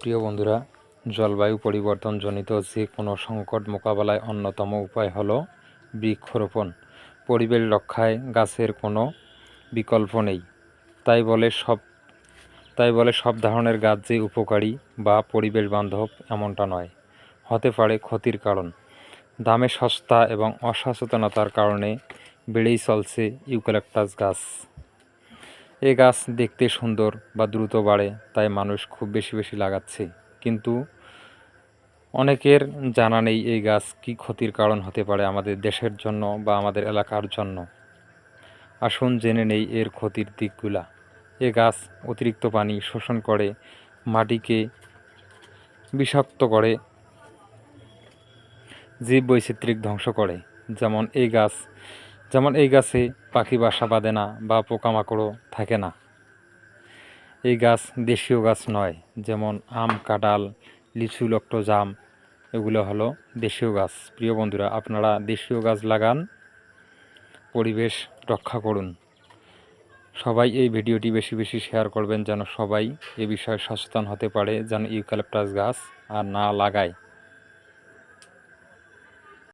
প্রিয় বন্ধুরা, জলবায়ু পরিবর্তনজনিত যে কোনো সংকট মোকাবেলায় অন্যতম উপায় হলো বৃক্ষরোপণ। পরিবেশ রক্ষায় গাছের কোনো বিকল্প নেই। তাই বলে সব, তাই বলে সব ধরনের গাছ যে উপকারী বা পরিবেশ বান্ধব এমনটা নয়, হতে পারে ক্ষতির কারণ। দামে সস্তা এবং অসচেতনতার কারণে বেড়েই চলছে ইউক্যালিপটাস গাছ। এ গাছ দেখতে সুন্দর বা দ্রুত বাড়ে, তাই মানুষ খুব বেশি বেশি লাগাচ্ছে। কিন্তু অনেকের জানা নেই এই গাছ কী ক্ষতির কারণ হতে পারে আমাদের দেশের জন্য বা আমাদের এলাকার জন্য। আসুন জেনে নেই এর ক্ষতির দিকগুলা। এ গাছ অতিরিক্ত পানি শোষণ করে, মাটিকে বিষাক্ত করে জীব বৈচিত্রিক ধ্বংস করে। যেমন এই গাছ, যেমন এই গাছে পাখি বাসা বাঁধে না বা পোকামাকড়ও থাকে না। এই গাছ দেশীয় গাছ নয়, যেমন আম, কাঁঠাল, লিচু লক্ট জাম এগুলো হলো দেশীয় গাছ। প্রিয় বন্ধুরা, আপনারা দেশীয় গাছ লাগান, পরিবেশ রক্ষা করুন। সবাই এই ভিডিওটি বেশি বেশি শেয়ার করবেন যেন সবাই এ বিষয়ে সচেতন হতে পারে যেন ইউক্যালিপটাস গাছ আর না লাগায়।